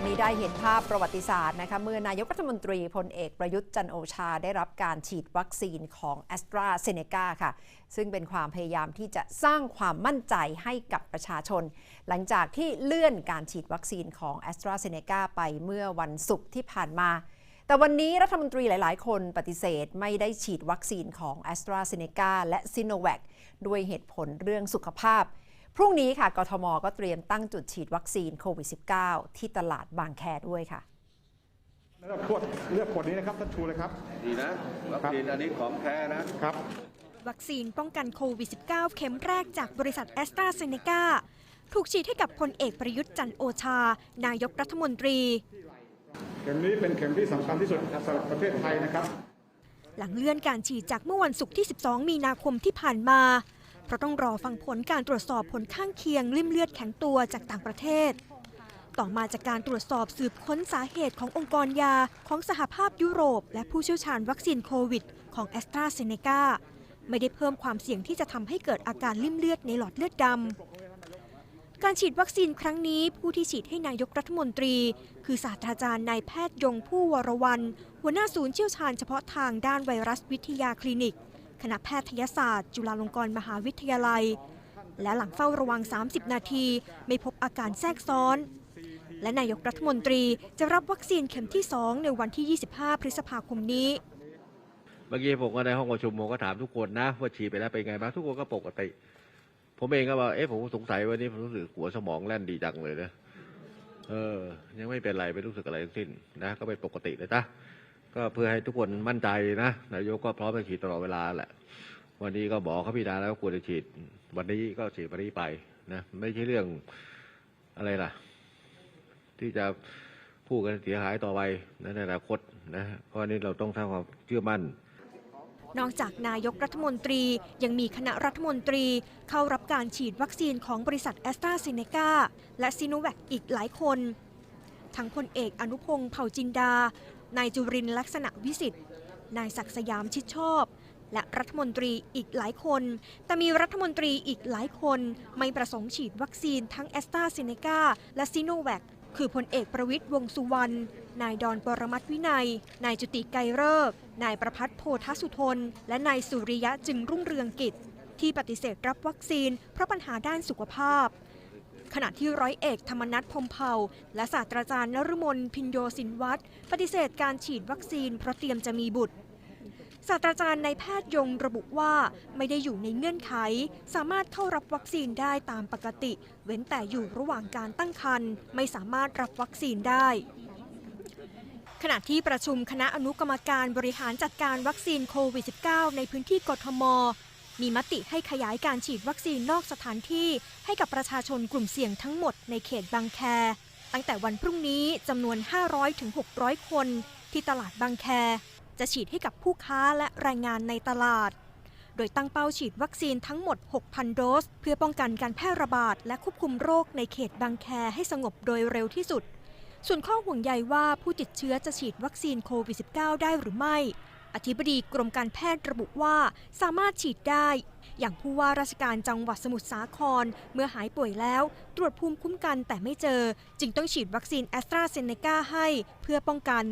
วันนี้ได้เห็นภาพประวัติศาสตร์นะคะเมื่อนายกรัฐมนตรีพลเอกประยุทธ์จันโอชาได้รับการฉีดวัคซีนของ a s t r a z เซ e c a ค่ะ ซึ่งเป็นความพยายามที่จะสร้างความมั่นใจให้กับประชาชน หลังจากที่เลื่อนการฉีดวัคซีนของ a s t r a z เซ e c a ไปเมื่อวันศุกร์ที่ผ่านมา แต่วันนี้รัฐมนตรีหลาย ๆ คนปฏิเสธไม่ได้ฉีดวัคซีนของ a s t r a z เซ e c a และ s i n o v a c ด้วยเหตุผลเรื่องสุขภาพ พรุ่งนี้ค่ะกทมก็เตรียมตั้งจุดฉีดวัคซีนโควิด -19 ที่ตลาดบางแคด้วยค่ะเลือกขวดเลือกขวดนี้นะครับท่านชูเลยครับ ดีนะ วัคซีนอันนี้ของแท้นะครับ วัคซีนป้องกันโควิด -19 เข็มแรกจากบริษัทแอสตราเซเนกาถูกฉีดให้กับพลเอกประยุทธ์จันทร์โอชา นายกรัฐมนตรี เข็มนี้เป็นเข็มที่สำคัญที่สุดสำหรับประเทศไทยนะครับ หลังเลื่อนการฉีดจากเมื่อวันศุกร์ที่ 12 มีนาคมที่ผ่านมา เพราะต้องรอฟังผลการตรวจสอบผลข้างเคียงลิ่มเลือดแข็งตัวจากต่างประเทศ ต่อมาจากการตรวจสอบสืบค้นสาเหตุขององค์กรยาของสหภาพยุโรป และผู้เชี่ยวชาญวัคซีนโควิด ของแอสตราเซเนกาไม่ได้เพิ่มความเสี่ยงที่จะทำให้เกิดอาการลิ่มเลือดในหลอดเลือดดำ การฉีดวัคซีนครั้งนี้ผู้ที่ฉีดให้นายกรัฐมนตรี คือศาสตราจารย์นายแพทย์ยงผู้วรวัน หัวหน้าศูนย์เชี่ยวชาญเฉพาะทางด้านไวรัสวิทยาคลินิก คณะแพทยศาสตร์ จุฬาลงกรณ์มหาวิทยาลัย และหลังเฝ้าระวัง 30 นาที ไม่พบอาการแทรกซ้อน และนายกรัฐมนตรีจะรับวัคซีนเข็มที่ 2 ในวันที่ 25 พฤษภาคมนี้ เมื่อกี้ผมก็ในห้องประชุมผมก็ถามทุกคนนะ ว่าฉีดไปแล้วเป็นไงบ้างทุกคนก็ปกติ ผมเองก็ว่าเอ๊ะผมสงสัยวันนี้ผมรู้สึกหัวสมองแล่นดีจังเลยนะเออ ยังไม่เป็นไรไม่รู้สึกอะไรทั้งสิ้นนะ ก็เป็นปกติเลยนะ ก็เพื่อให้ทุกคนมั่นใจนะนายกก็พร้อมจะฉีดตลอดเวลาแหละ วันนี้ก็บอกเขาพิจารณาแล้วควรจะฉีด วันนี้ก็ฉีดวันนี้ไปนะไม่ใช่เรื่องอะไรล่ะ ที่จะพูดกันเสียหายต่อไปนะในอนาคตนะเพราะอันนี้เราต้องสร้างความเชื่อมั่นนอกจากนายกรัฐมนตรียังมีคณะรัฐมนตรีเข้ารับการฉีดวัคซีนของบริษัทแอสตราเซเนกาและซีโนแวคอีกหลายคน ทั้งพลเอกอนุพงศ์เผ่าจินดา นายจุรินลักษณะวิสิทธิ์ นายศักดิ์สยามชิดชอบ และรัฐมนตรีอีกหลายคน แต่มีรัฐมนตรีอีกหลายคน ไม่ประสงค์ฉีดวัคซีนทั้งแอสตราเซเนกาและซีโนแวคคือพลเอกประวิตยวงสุวรรณ นายดอนปรมัตวินัย นายจุติไกรเลิกนายประพัฒน์โพธสุทน และนายสุริยะจึงรุ่งเรืองกิจ ที่ปฏิเสธรับวัคซีนเพราะปัญหาด้านสุขภาพ ขณะที่ร้อยเอกธรรมนัฐพมเผาและศาสตราจารย์นฤมลพินโยสินวัตรปฏิเสธการฉีดวัคซีนเพราะเตรียมจะมีบุตรศาสตราจารย์นายแพทย์ยงระบุว่าไม่ได้อยู่ในเงื่อนไข สามารถเข้ารับวัคซีนได้ตามปกติ เว้นแต่อยู่ระหว่างการตั้งครรภ์ไม่สามารถรับวัคซีนได้ ขณะที่ประชุมคณะอนุกรรมการบริหารจัดการวัคซีนโควิด -19 ในพื้นที่กทม มีมติให้ขยายการฉีดวัคซีนนอกสถานที่ให้กับประชาชนกลุ่มเสี่ยงทั้งหมดในเขตบางแค ตั้งแต่วันพรุ่งนี้จำนวน 500-600 คน ที่ตลาดบางแค จะฉีดให้กับผู้ค้าและแรงงานในตลาด โดยตั้งเป้าฉีดวัคซีนทั้งหมด 6,000 โดส เพื่อป้องกันการแพร่ระบาดและควบคุมโรคในเขตบางแคให้สงบโดยเร็วที่สุดส่วนข้อห่วงใยว่าผู้ติดเชื้อจะฉีดวัคซีนโควิด -19 ได้หรือไม่ ธิบดีกรมการแพทย์ระบุว่าสามารถฉีดได้ อย่างผู้ว่าราชการจังหวัดสมุทรสาคร เมื่อหายป่วยแล้ว ตรวจภูมิคุ้มกันแต่ไม่เจอ จึงต้องฉีดวัคซีนแอสตราเซเนกาให้เพื่อป้องกัน